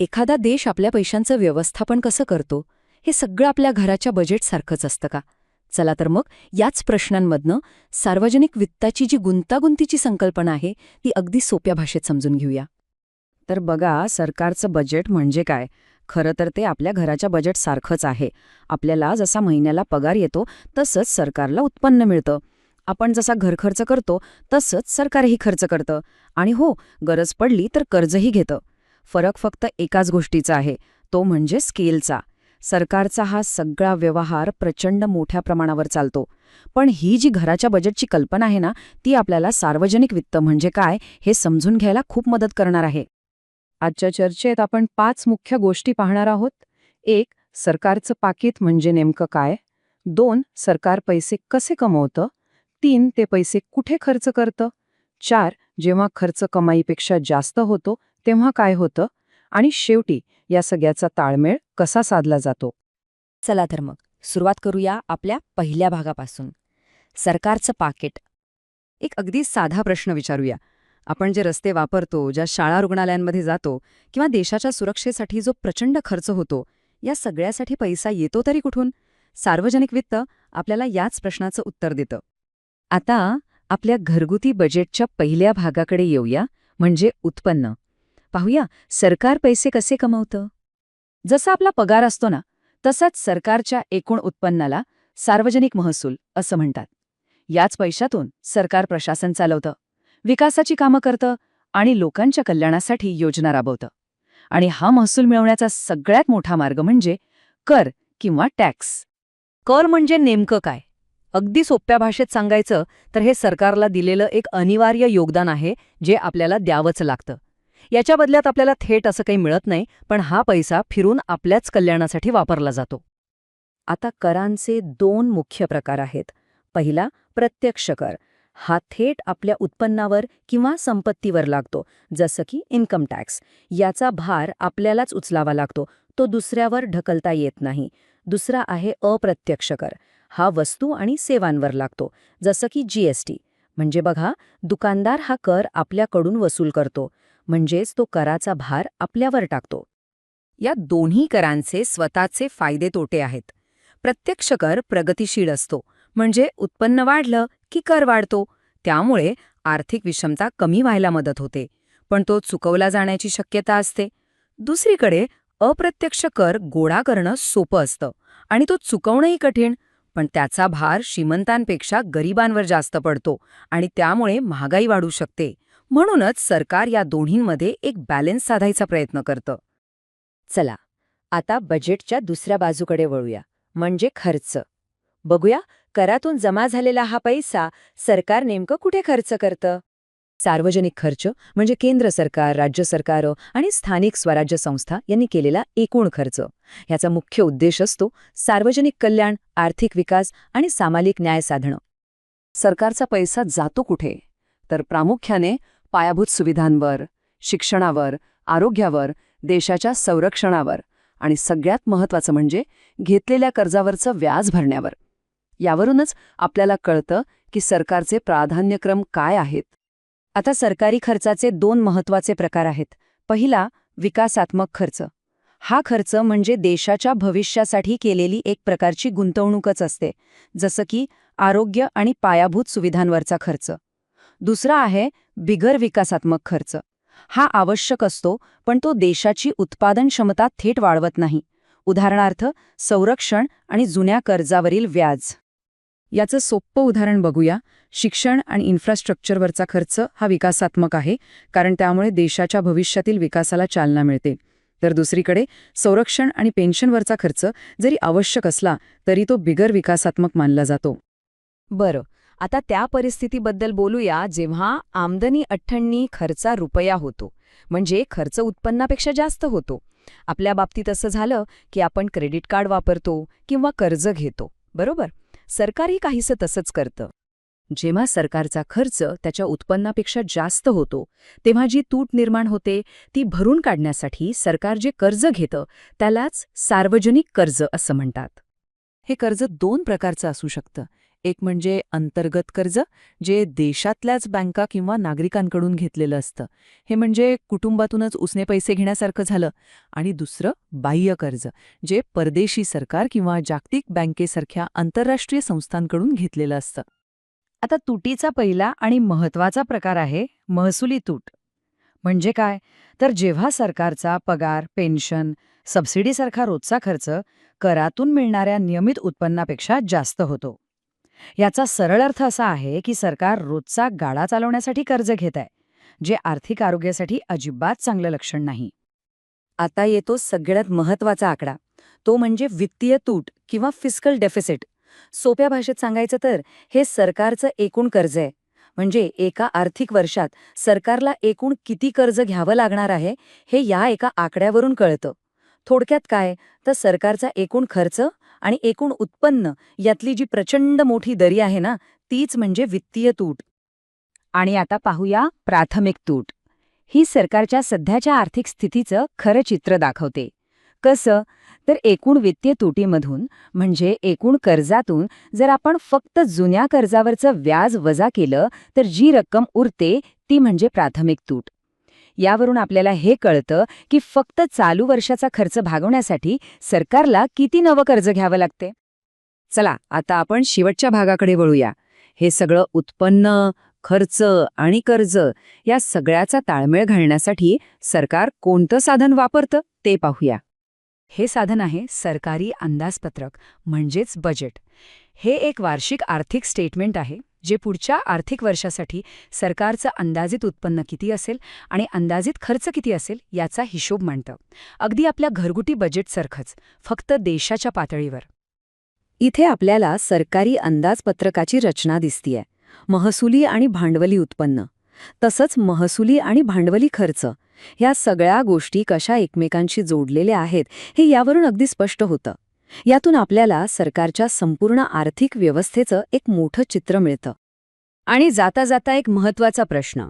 एखादा देश आपल्या पैशांचं व्यवस्थापन कसं करतो हे सगळं आपल्या घराच्या बजेटसारखंच असतं का? चला तर मग याच प्रश्नांमधनं सार्वजनिक वित्ताची जी गुंतागुंतीची संकल्पना आहे ती अगदी सोप्या भाषेत समजून घेऊया. तर बघा सरकारचं बजेट म्हणजे काय? खरं तर ते आपल्या घराच्या बजेट सारखंच आहे. आपल्याला जसा महिन्याला पगार येतो तसंच सरकारला उत्पन्न मिळतं. आपण जसा घर खर्च करतो तसंच सरकारही खर्च करतं. आणि हो गरज पडली तर कर्जही घेतं. फरक फक्त एकाच गोष्टीचा आहे तो म्हणजे स्केलचा. सरकारचा हा सगळा व्यवहार प्रचंड मोठ्या प्रमाणावर चालतो. पण ही जी घराच्या बजेटची कल्पना आहे ना ती आपल्याला सार्वजनिक वित्त म्हणजे काय हे समजून घ्यायला खूप मदत करणार आहे. आजच्या चर्चेत आपण पाच मुख्य गोष्टी पाहणार आहोत. एक सरकारचं पाकिट म्हणजे नेमकं काय? दोन सरकार पैसे कसे कमवतं? तीन ते पैसे कुठे खर्च करतं? चार जेव्हा खर्च कमाईपेक्षा जास्त होतो तेव्हा काय होतं? आणि शेवटी या सगळ्याचा ताळमेळ कसा साधला जातो? चला तर मग सुरुवात करूया आपल्या पहिल्या भागापासून. सरकारचं पाकिट. एक अगदी साधा प्रश्न विचारूया. आपण जे रस्ते वापरतो ज्या शाळा रुग्णालयांमध्ये जातो किंवा देशाच्या सुरक्षेसाठी जो प्रचंड खर्च होतो या सगळ्यासाठी पैसा येतो तरी कुठून? सार्वजनिक वित्त आपल्याला याच प्रश्नाचं उत्तर देतं. आता आपल्या घरगुती बजेटच्या पहिल्या भागाकडे येऊया म्हणजे उत्पन्न. पाहूया सरकार पैसे कसे कमवतं? जसा आपला पगार असतो ना तसाच सरकारच्या एकूण उत्पन्नाला सार्वजनिक महसूल असं म्हणतात. याच पैशातून सरकार प्रशासन चालवतं विकासाची कामं करतं आणि लोकांच्या कल्याणासाठी योजना राबवतं. आणि हा महसूल मिळवण्याचा सगळ्यात मोठा मार्ग म्हणजे कर किंवा टॅक्स. कर म्हणजे नेमकं काय? अगदी सोप्या भाषेत सांगायचं तर हे सरकारला दिलेलं एक अनिवार्य योगदान आहे जे आपल्याला द्यावंच लागतं. याच्या बदल्यात आपल्याला थेट असं काही मिळत नाही पण हा पैसा फिरून आपल्याच कल्याणासाठी वापरला जातो. आता करांचे दोन मुख्य प्रकार आहेत. पहिला प्रत्यक्ष कर. हा थेट आपल्या उत्पन्नावर किंवा संपत्तीवर लागतो जसं की इन्कम टॅक्स. याचा भार आपल्यालाच उचलावा लागतो तो दुसऱ्यावर ढकलता येत नाही. दुसरा आहे अप्रत्यक्ष कर. हा वस्तू आणि सेवांवर लागतो जसं की जीएसटी म्हणजे बघा दुकानदार हा कर आपल्याकडून वसूल करतो. म्हणजेच तो कराचा भार आपल्यावर टाकतो. या दोन्ही करांचे स्वतःचे फायदे तोटे आहेत. प्रत्यक्ष कर प्रगतिशील असतो म्हणजे उत्पन्न वाढलं की कर वाढतो त्यामुळे आर्थिक विषमता कमी व्हायला मदत होते पण तो चुकवला जाण्याची शक्यता असते. दुसरीकडे अप्रत्यक्ष कर गोळा करणं सोपं असतं आणि तो चुकवणंही कठीण पण त्याचा भार श्रीमंतांपेक्षा गरिबांवर जास्त पडतो आणि त्यामुळे महागाई वाढू शकते. म्हणूनच सरकार या दोन्हींमध्ये एक बॅलेन्स साधायचा प्रयत्न करतं. चला आता बजेटच्या दुसऱ्या बाजूकडे वळूया म्हणजे खर्च. बघूया करातून जमा झालेला हा पैसा सरकार नेमकं कुठे खर्च करतं? सार्वजनिक खर्च म्हणजे केंद्र सरकार राज्य सरकार आणि स्थानिक स्वराज्य संस्था यांनी केलेला एकूण खर्च. ह्याचा मुख्य उद्देश असतो सार्वजनिक कल्याण आर्थिक विकास आणि सामाजिक न्याय साधणं. सरकारचा पैसा जातो कुठे? तर प्रामुख्याने पायाभूत सुविधांवर शिक्षणावर आरोग्यावर देशाच्या संरक्षणावर आणि सगळ्यात महत्त्वाचं म्हणजे घेतलेल्या कर्जावरचं व्याज भरण्यावर. यावरूनच आपल्याला कळतं की सरकारचे प्राधान्यक्रम काय आहेत. आता सरकारी खर्चाचे दोन महत्त्वाचे प्रकार आहेत. पहिला विकासात्मक खर्च. हा खर्च म्हणजे देशाच्या भविष्यासाठी केलेली एक प्रकारची गुंतवणूकच असते जसं की आरोग्य आणि पायाभूत सुविधांवरचा खर्च. दुसरा आहे बिगर विकासात्मक खर्च. हा आवश्यक असतो पण तो देशाची उत्पादन क्षमता थेट वाढवत नाही. उदाहरणार्थ संरक्षण आणि जुन्या कर्जावरील व्याज. याचं सोप्पं उदाहरण बघूया. शिक्षण आणि इन्फ्रास्ट्रक्चरवरचा खर्च हा विकासात्मक आहे कारण त्यामुळे देशाच्या भविष्यातील विकासाला चालना मिळते. तर दुसरीकडे संरक्षण आणि पेन्शनवरचा खर्च जरी आवश्यक असला तरी तो बिगर विकासात्मक मानला जातो. बरं. आता त्या परिस्थितीबद्दल बोलूया जेव्हा आमदनी अठ्ठण्णी खर्चा रुपया होतो म्हणजे खर्च उत्पन्नापेक्षा जास्त होतो. आपल्या बाबतीत असं झालं की आपण क्रेडिट कार्ड वापरतो किंवा कर्ज घेतो बरोबर? सरकारही काहीसं तसंच करतं. जेव्हा सरकारचा खर्च त्याच्या उत्पन्नापेक्षा जास्त होतो तेव्हा जी तूट निर्माण होते ती भरून काढण्यासाठी सरकार जे कर्ज घेतं त्यालाच सार्वजनिक कर्ज असं म्हणतात. हे कर्ज दोन प्रकारचं असू शकतं. एक म्हणजे अंतर्गत कर्ज जे देशातल्याच बँका किंवा नागरिकांकडून घेतलेलं असतं. हे म्हणजे कुटुंबातूनच उसने पैसे घेण्यासारखं झालं. आणि दुसरं बाह्य कर्ज जे परदेशी सरकार किंवा जागतिक बँकेसारख्या आंतरराष्ट्रीय संस्थांकडून घेतलेलं असतं. आता तुटीचा पहिला आणि महत्त्वाचा प्रकार आहे महसुली तूट. म्हणजे काय? तर जेव्हा सरकारचा पगार पेन्शन सबसिडीसारखा रोजचा खर्च करातून मिळणाऱ्या नियमित उत्पन्नापेक्षा जास्त होतो. याचा सरळ अर्थ असा आहे की सरकार रोजचा गाडा चालवण्यासाठी कर्ज घेत आहे जे आर्थिक आरोग्यासाठी अजिबात चांगलं लक्षण नाही. आता येतो सगळ्यात महत्त्वाचा आकडा तो म्हणजे वित्तीय तूट किंवा फिस्कल डेफिसिट. सोप्या भाषेत सांगायचं तर हे सरकारचं एकूण कर्ज आहे. म्हणजे एका आर्थिक वर्षात सरकारला एकूण किती कर्ज घ्यावं लागणार आहे हे या एका आकड्यावरून कळतं. थोडक्यात काय? तर सरकारचा एकूण खर्च आणि एकूण उत्पन्न यातली जी प्रचंड मोठी दरी आहे ना तीच म्हणजे वित्तीय तूट. आणि आता पाहूया प्राथमिक तूट. ही सरकारच्या सध्याच्या आर्थिक स्थितीचं खरं चित्र दाखवते. कसं? तर एकूण वित्तीय तुटीमधून म्हणजे एकूण कर्जातून जर आपण फक्त जुन्या कर्जावरचं व्याज वजा केलं तर जी रक्कम उरते ती म्हणजे प्राथमिक तूट. यावरून आपल्याला हे कळतं की फक्त चालू वर्षाचा खर्च भागवण्यासाठी सरकारला किती नवं कर्ज घ्यावं लागते. चला आता आपण शेवटच्या भागाकडे वळूया. हे सगळं उत्पन्न खर्च आणि कर्ज या सगळ्याचा ताळमेळ घालण्यासाठी सरकार कोणतं साधन वापरतं ते पाहूया. हे साधन आहे सरकारी अंदाजपत्रक म्हणजेच बजेट. हे एक वार्षिक आर्थिक स्टेटमेंट आहे. जे पुढच्या आर्थिक वर्षासाठी सरकारचं अंदाजित उत्पन्न किती असेल आणि अंदाजित खर्च किती असेल याचा हिशोब मांडतं. अगदी आपल्या घरगुती बजेटसारखंच फक्त देशाच्या पातळीवर. इथे आपल्याला सरकारी अंदाजपत्रकाची रचना दिसतीये. महसुली आणि भांडवली उत्पन्न. तसंच महसुली आणि भांडवली खर्च. ह्या सगळ्या गोष्टी कशा एकमेकांशी जोडलेल्या आहेत हे यावरून अगदी स्पष्ट होतं. यातून आपल्याला सरकारच्या संपूर्ण आर्थिक व्यवस्थेचं एक मोठं चित्र मिळतं. आणि जाता जाता एक महत्त्वाचा प्रश्न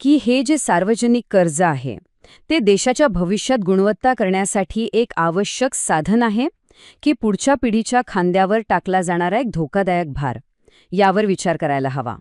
की हे जे सार्वजनिक कर्ज आहे ते देशाच्या भविष्यात गुणवत्ता करण्यासाठी एक आवश्यक साधन आहे की पुढच्या पिढीच्या खांद्यावर टाकला जाणारा एक धोकादायक भार? यावर विचार करायला हवा.